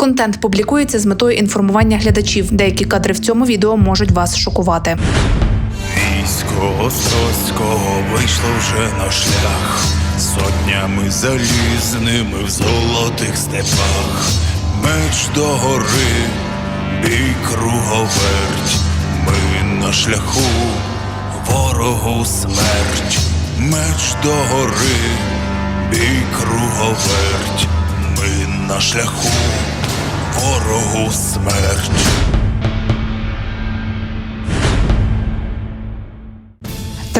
Контент публікується з метою інформування глядачів. Деякі кадри в цьому відео можуть вас шокувати. Військо Острозького вийшло вже на шлях, сотнями залізними в золотих степах, меч до гори, бій круговерть, ми на шляху, ворогу смерть, меч до гори, бій круговерть, ми на шляху, ворогу смерть.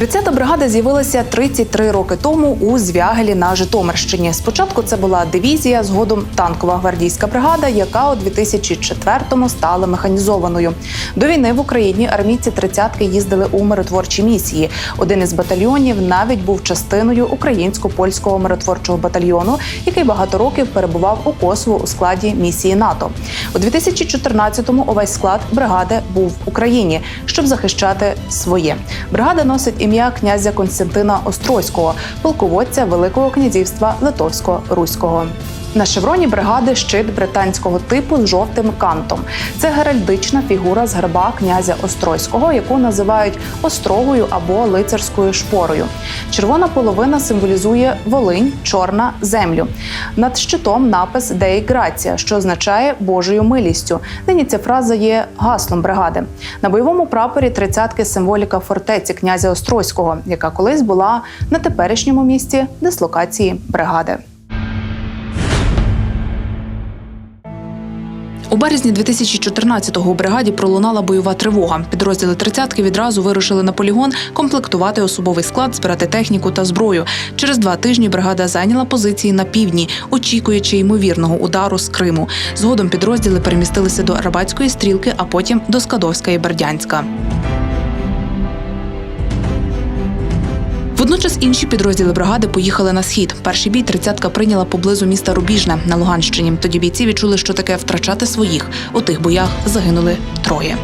Тридцята бригада з'явилася 33 роки тому у Звягелі на Житомирщині. Спочатку це була дивізія, згодом танкова гвардійська бригада, яка у 2004-му стала механізованою. До війни в Україні армійці тридцятки їздили у миротворчі місії. Один із батальйонів навіть був частиною українсько-польського миротворчого батальйону, який багато років перебував у Косово у складі місії НАТО. У 2014-му увесь склад бригади був в Україні, щоб захищати своє. Бригада носить ім'я князя Константина Острозького, полководця Великого князівства Литовсько-Руського. На шевроні бригади щит британського типу з жовтим кантом. Це геральдична фігура з герба князя Острозького, яку називають острогою або лицарською шпорою. Червона половина символізує Волинь, чорна землю. Над щитом напис Деї Грація, що означає Божою милістю. Нині ця фраза є гаслом бригади. На бойовому прапорі тридцятки символіка фортеці князя Острозького, яка колись була на теперішньому місці дислокації бригади. У березні 2014-го у бригаді пролунала бойова тривога. Підрозділи тридцятки відразу вирушили на полігон комплектувати особовий склад, збирати техніку та зброю. Через два тижні бригада зайняла позиції на півдні, очікуючи ймовірного удару з Криму. Згодом підрозділи перемістилися до Арабатської стрілки, а потім до Скадовська і Бердянська. Водночас інші підрозділи бригади поїхали на схід. Перший бій тридцятка прийняла поблизу міста Рубіжне на Луганщині. Тоді бійці відчули, що таке втрачати своїх. У тих боях загинули троє.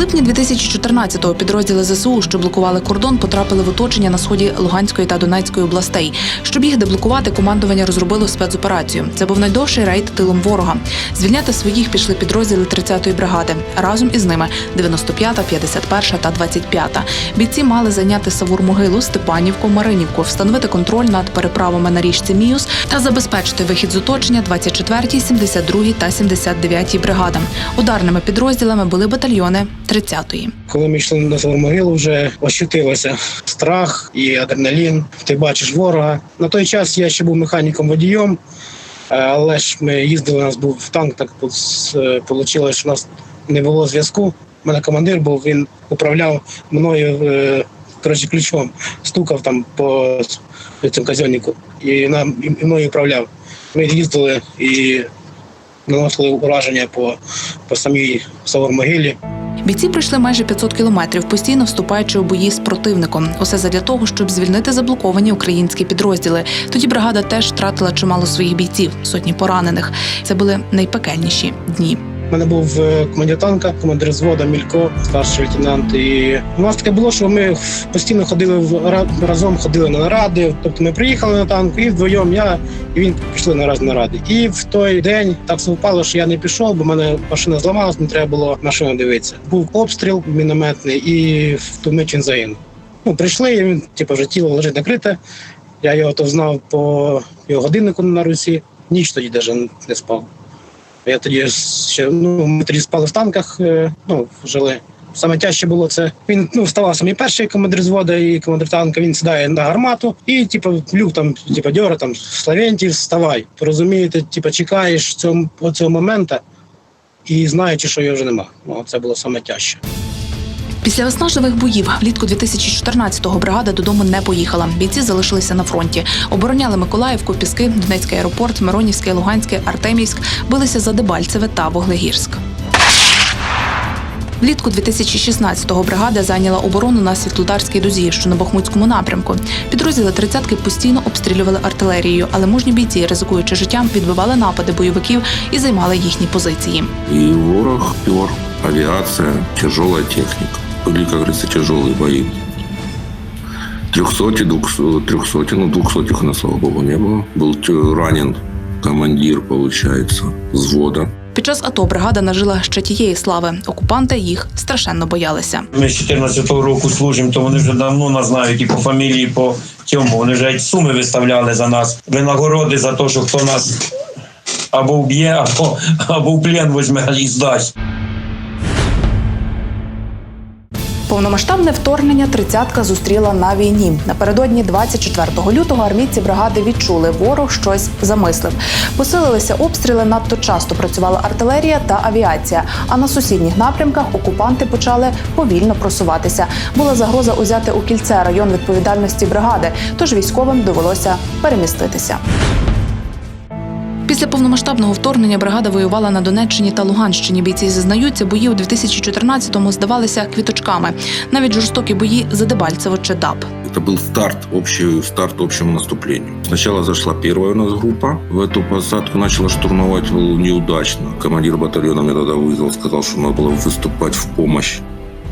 Липні 2014-го підрозділи ЗСУ, що блокували кордон, потрапили в оточення на сході Луганської та Донецької областей. Щоб їх деблокувати, командування розробило спецоперацію. Це був найдовший рейд тилом ворога. Звільняти своїх пішли підрозділи 30-ї бригади. Разом із ними 95-та, 51-та та 25-та. Бійці мали зайняти Савур-Могилу, Степанівку, Маринівку, встановити контроль над переправами на річці Міус та забезпечити вихід з оточення 24-й, 72-й та 79-й бригадам. Ударними підрозділами були батальйони 30-ї. Коли ми йшли на свою могилу, вже ощутилося страх і адреналін. Ти бачиш ворога. На той час я ще був механіком водієм, е, але ж ми їздили, у нас був танк, так вийшло, що у нас не було зв'язку. У мене командир був, він управляв мною е, коротше, ключом, стукав там по цьому казьоннику і нам і мною управляв. Ми їздили і наносили ураження по, по самій Савор-могилі. Бійці пройшли майже 500 кілометрів, постійно вступаючи у бої з противником. Усе задля того, щоб звільнити заблоковані українські підрозділи. Тоді бригада теж втратила чимало своїх бійців, сотні поранених. Це були найпекельніші дні. У мене був е, командир танка, командир взвода Мілько, старший лейтенант. І у нас таке було, що ми постійно ходили в ра- разом, ходили на наради. Тобто ми приїхали на танк і вдвоєм я і він пішли на раз наради. І в той день так совпало, що я не пішов, бо мене машина зламалась, не треба було машину дивитися. Був обстріл мінометний, і в ту мить він загинув. Ну, прийшли, і він, типу, вже тіло лежить накрите. Я його то знав по його годиннику на руці. Ніч тоді навіть не спав. Я тоді ще ну ми тоді спали в танках, е, ну жили. Саме тяжче було це. Він ну вставав самий перший командир звода і командир танка. Він сідає на гармату і, типу, люк там, типу, дьора там Славентів, вставай. Розумієте, типу, чекаєш цього, цього моменту і знаючи, що його вже нема. Ну, це було саме тяжче. Після виснажливих боїв влітку 2014-го бригада додому не поїхала. Бійці залишилися на фронті. Обороняли Миколаївку, Піски, Донецький аеропорт, Миронівське, Луганське, Артемівськ. Билися за Дебальцеве та Воглегірськ. Влітку 2016-го бригада зайняла оборону на Світлодарській дузі, що на Бахмутському напрямку. Підрозділи тридцятки постійно обстрілювали артилерією, але мужні бійці, ризикуючи життям, відбивали напади бойовиків і займали їхні позиції. И ворог пер, авиация, тяжелая техника Были, как говорится, тяжелые бои. Трехсоти, двухсоти, трехсоти, ну двухсотих у нас, слава богу, не было. Был т- ранен командир, получается, взвода. Під час АТО бригада нажила ще тієї слави. Окупанти їх страшенно боялися. Ми з 14-го року служимо, то вони вже давно нас знають і по фамілії, і по цьому. Вони вже й суми виставляли за нас. Винагороди за те, що хто нас або вб'є, або, або в плен візьме і здасть. Повномасштабне вторгнення тридцятка зустріла на війні. Напередодні 24 лютого армійці бригади відчули, ворог щось замислив. Посилилися обстріли. Надто часто працювала артилерія та авіація. А на сусідніх напрямках окупанти почали повільно просуватися. Була загроза узяти у кільце район відповідальності бригади, тож військовим довелося переміститися. Після повномасштабного вторгнення бригада воювала на Донеччині та Луганщині. Бійці зізнаються, бої у 2014-му здавалися квіточками. Навіть жорстокі бої за Дебальцево чи ДАП. Это был старт, общий, старт общему наступлению. Сначала зашла первая у нас группа. В эту посадку начала штурмовать неудачно. Командир батальона меня тогда вызвал, сказал, что надо было выступать в помощь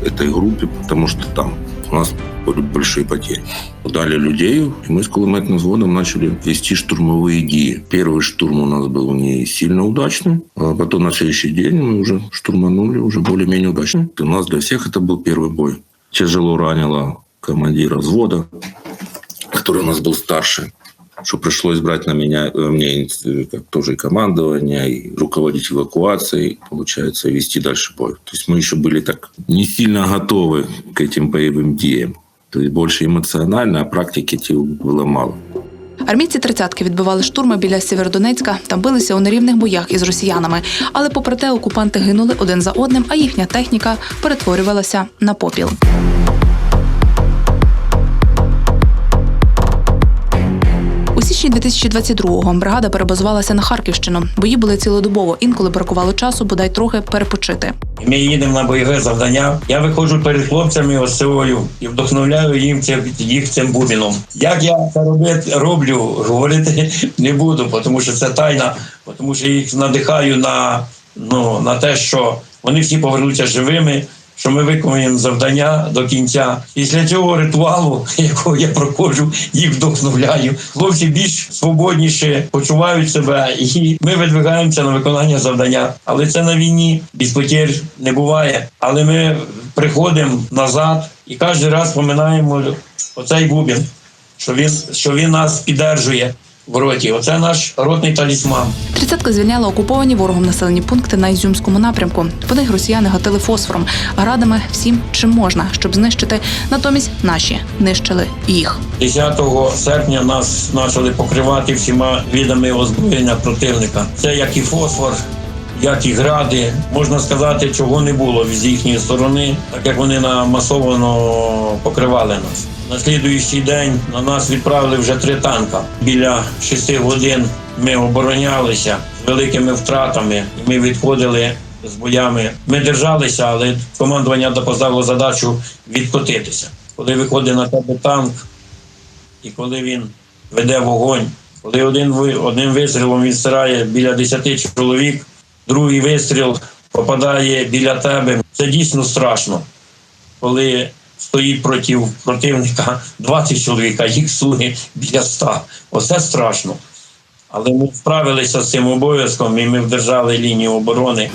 этой группе, потому что там у нас были большие потери. Дали людей, и мы с кулеметным взводом начали вести штурмовые идеи. Первый штурм у нас был не сильно удачный, а потом на следующий день мы уже штурманули, уже более-менее удачно. И у нас для всех это был первый бой. Тяжело ранило командира взвода, который у нас был старше, что пришлось брать на меня, мне как тоже и командование, и руководить эвакуацией, получается, вести дальше бой. То есть мы еще были так не сильно готовы к этим боевым действиям. То есть больше эмоционально, а практики эти было мало. Армійці тридцятки відбивали штурми біля Сєвєродонецька та билися у нерівних боях із росіянами. Але попри те, окупанти гинули один за одним, а їхня техніка перетворювалася на попіл. Січні 2022-го бригада перебазувалася на Харківщину. Бої були цілодобово, інколи бракувало часу, бодай трохи перепочити. Ми їдемо на бойове завдання. Я виходжу перед хлопцями осеою і вдохновляю їм цим, їх цим бубіном. Як я це робити, роблю, говорити не буду, тому що це тайна, тому що їх надихаю на, ну, на те, що вони всі повернуться живими. Що ми виконуємо завдання до кінця. Після цього ритуалу, якого я проходжу, їх вдохновляю. Хлопці більш свободніше почувають себе, і ми видвигаємося на виконання завдання. Але це на війні без потерь не буває. Але ми приходимо назад і кожен раз пам'ятаємо оцей бубін, що він, що він нас піддержує в роті. Оце наш ротний талісман. Тридцятка звільняла окуповані ворогом населені пункти на Ізюмському напрямку. По них росіяни гатили фосфором, градами всім, чим можна, щоб знищити. Натомість наші нищили їх. 10 серпня нас почали покривати всіма видами озброєння противника. Це як і фосфор, як і гради. Можна сказати, чого не було з їхньої сторони, так як вони намасовано покривали нас. На слідуючий день на нас відправили вже три танка. Біля 6 годин ми оборонялися з великими втратами, ми відходили з боями. Ми держалися, але командування поставило задачу відкотитися. Коли виходить на тебе танк, і коли він веде вогонь, коли один одним вистрілом він стирає біля 10 чоловік, другий вистріл попадає біля тебе. Це дійсно страшно, коли стоїть проти противника 20 чоловік, а їх слуги біля 100. Оце страшно. Але ми справилися з цим обов'язком і ми вдержали лінію оборони.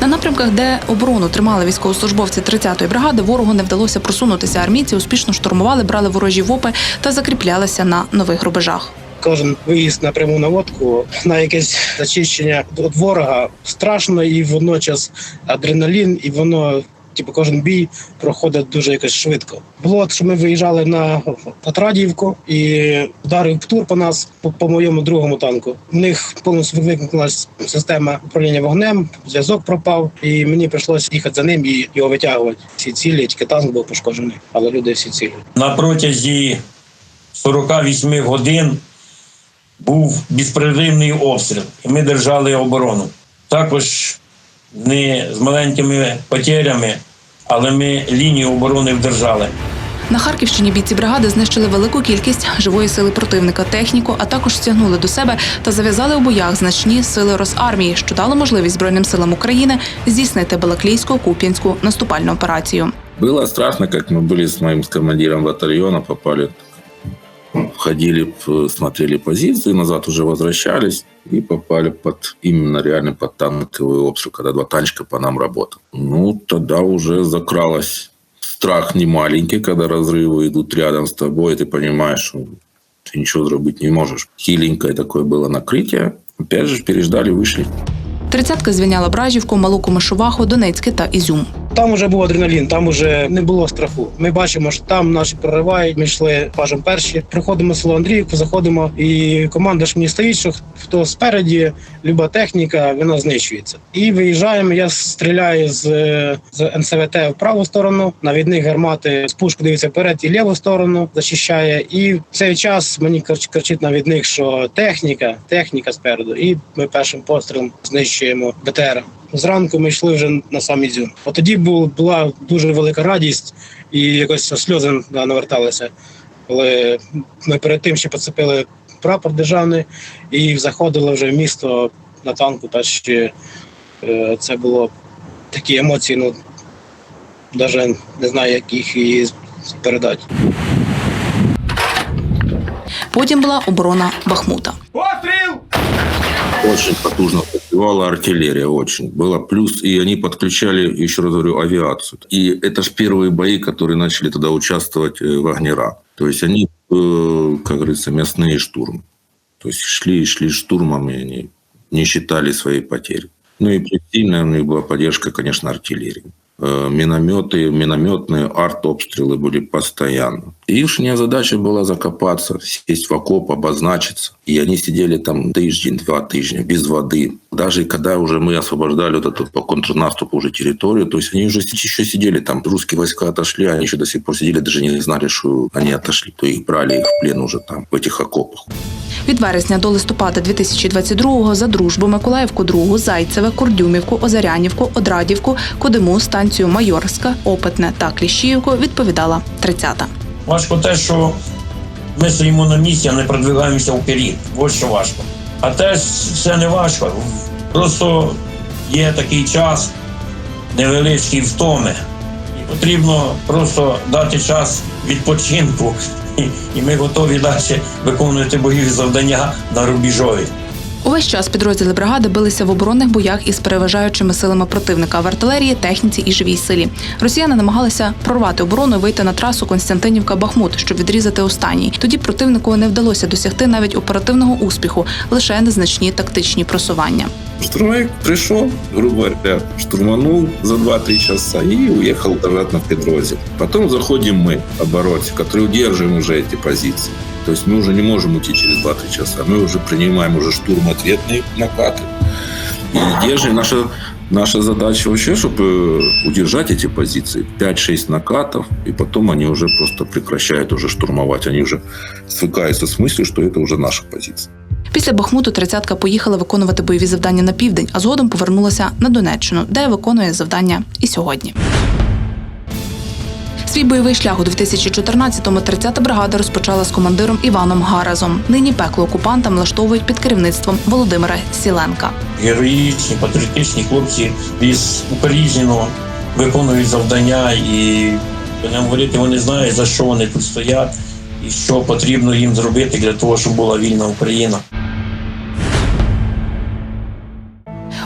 На напрямках, де оборону тримали військовослужбовці 30-ї бригади, ворогу не вдалося просунутися. Армійці успішно штурмували, брали ворожі вопи та закріплялися на нових рубежах. Кожен виїзд на пряму наводку на якесь зачищення від ворога страшно і водночас адреналін, і воно. Типу, кожен бій проходить дуже якось швидко. Було, що ми виїжджали на Отрадівку і вдарив птур по нас, по, по моєму другому танку. У них повністю вимкнулася система управління вогнем, зв'язок пропав, і мені прийшлося їхати за ним і його витягувати. Всі цілі, тільки танк був пошкоджений, але люди всі цілі. На протязі 48 годин був безперервний обстріл, і ми держали оборону. Також не з маленькими потерями, але ми лінію оборони вдержали. На Харківщині бійці бригади знищили велику кількість живої сили противника, техніку, а також стягнули до себе та зав'язали у боях значні сили Росармії, що дало можливість Збройним силам України здійснити Балаклійську куп'янську наступальну операцію. Было страшно, как мы были с моим с командиром батальона, попали в ходили, п- смотрели позиции, назад уже возвращались и попали под именно реально под танковый обстрел, когда два танчика по нам работали. Ну, тогда уже закралась страх не маленький, когда разрывы идут рядом с тобой, и ты понимаешь, что ты ничего сделать не можешь. Хиленькое такое было накрытие. Опять же, переждали, вышли. Тридцятка звільняла Бражівку, Малу Комишуваху, Донецьке та Ізюм. Там вже був адреналін, там вже не було страху. Ми бачимо, що там наші проривають. Ми йшли пажем перші. Приходимо в село Андріївку, заходимо, і команда ж мені стоїть, що хто спереді, люба техніка, вона знищується. І виїжджаємо. Я стріляю з, з НСВТ в праву сторону. Навідник гармати з пушку дивиться вперед і ліву сторону захищає. І в цей час мені крич- кричить навідник, що техніка, техніка спереду. І ми першим пострілом знищуємо БТР. Зранку ми йшли вже на сам Ізюм. От тоді був, була дуже велика радість і якось сльози да, наверталися. Коли ми перед тим ще поцепили прапор державний і заходили вже в місто на танку, та ще е, це було такі емоції, ну навіть не знаю, як їх і передати. Потім була оборона Бахмута. Очень потужно подпевала артиллерия, очень. Было плюс, и они подключали, еще раз говорю, авиацию. И это же первые бои, которые начали тогда участвовать э, Вагнера. То есть они, э, как говорится, мясные штурмы. То есть шли и шли штурмом, и они не считали свои потери. Ну и сильная у них была поддержка, конечно, артиллерии. Э, Минометы, минометные артобстрелы были постоянно. Ихняя задача была закопаться, сесть в окоп, обозначиться. И они сидели там тыждень, два тыжня, без воды. Даже когда уже мы освобождали вот эту по контрнаступу уже территорию, то есть они уже еще сидели там. Русские войска отошли, они еще до сих пор сидели, даже не знали, что они отошли. То их брали их в плен уже там, в этих окопах. Від вересня до листопада 2022-го за дружбу Миколаївку, Другу, Зайцеве, Курдюмівку, Озарянівку, Одрадівку, Кодиму, станцію Майорська, Опитне та Кліщіївку відповідала 30-та. Важко те, що ми стоїмо на місці, а не продвигаємося вперед. Ось що важко. А те все не важко. Просто є такий час невеличкий втоми. І потрібно просто дати час відпочинку. І- ми готові далі виконувати бойові завдання на рубіжові. Увесь час підрозділи бригади билися в оборонних боях із переважаючими силами противника в артилерії, техніці і живій силі. Росіяни намагалися прорвати оборону і вийти на трасу Константинівка-Бахмут, щоб відрізати останній. Тоді противнику не вдалося досягти навіть оперативного успіху, лише незначні тактичні просування. Штурмовик пришел, грубо говоря, штурманул за 2-3 часа и уехал обратно в Петрозик. Потом заходим мы, обороте, которые удерживаем уже эти позиции. То есть мы уже не можем уйти через 2-3 часа. Мы уже принимаем уже штурм ответные накаты. И держим. Наша, наша задача вообще, чтобы удержать эти позиции. 5-6 накатов, и потом они уже просто прекращают уже штурмовать. Они уже свыкаются с мыслью, что это уже наша позиция. Після Бахмуту тридцятка поїхала виконувати бойові завдання на південь, а згодом повернулася на Донеччину, де виконує завдання і сьогодні. Свій бойовий шлях у 2014-му 30-та бригада розпочала з командиром Іваном Гаразом. Нині пекло окупантам влаштовують під керівництвом Володимира Сіленка. героїчні, патріотичні хлопці із упоріжнено виконують завдання і будемо говорити, вони знають, за що вони тут стоять і що потрібно їм зробити для того, щоб була вільна Україна.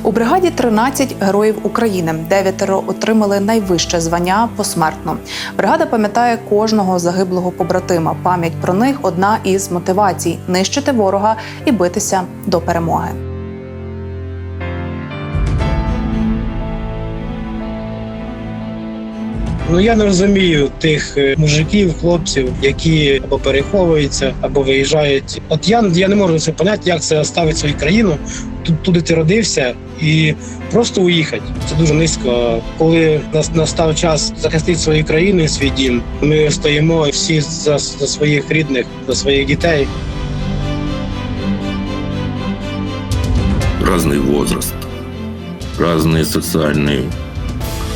У бригаді 13 героїв України. Дев'ятеро отримали найвище звання посмертно. Бригада пам'ятає кожного загиблого побратима. Пам'ять про них одна із мотивацій нищити ворога і битися до перемоги. Ну я не розумію тих е, мужиків, хлопців, які або переховуються, або виїжджають. От я, я не можу це поняти, як це ставить свою країну. Тут туди ти родився і просто уїхати. Це дуже низько. Коли нас настав час захистити свою країну і свій дім, ми стоїмо всі за, за своїх рідних, за своїх дітей. разный возраст, разный социальный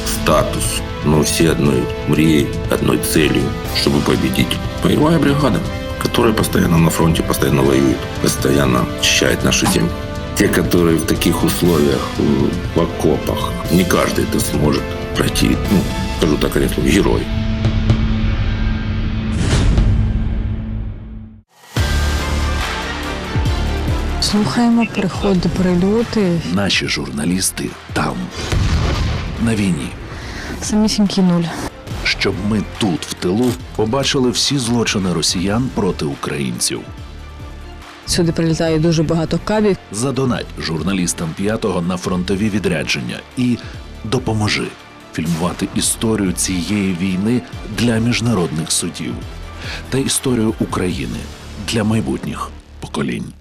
статус, но все одной мрией, одной целью, чтобы победить. Боевая бригада, которая постоянно на фронте, постоянно воюет, постоянно очищает нашу землю. Те, которые в таких условиях, э, в окопах, не каждый это сможет пройти, ну, скажу так, они герой. Слухаємо, приходи, прильоти. Наші журналісти там, на війні, Самісінький нуль. щоб ми тут, в тилу, побачили всі злочини росіян проти українців. Сюди прилітає дуже багато кабів. Задонать журналістам п'ятого на фронтові відрядження і допоможи фільмувати історію цієї війни для міжнародних судів та історію України для майбутніх поколінь.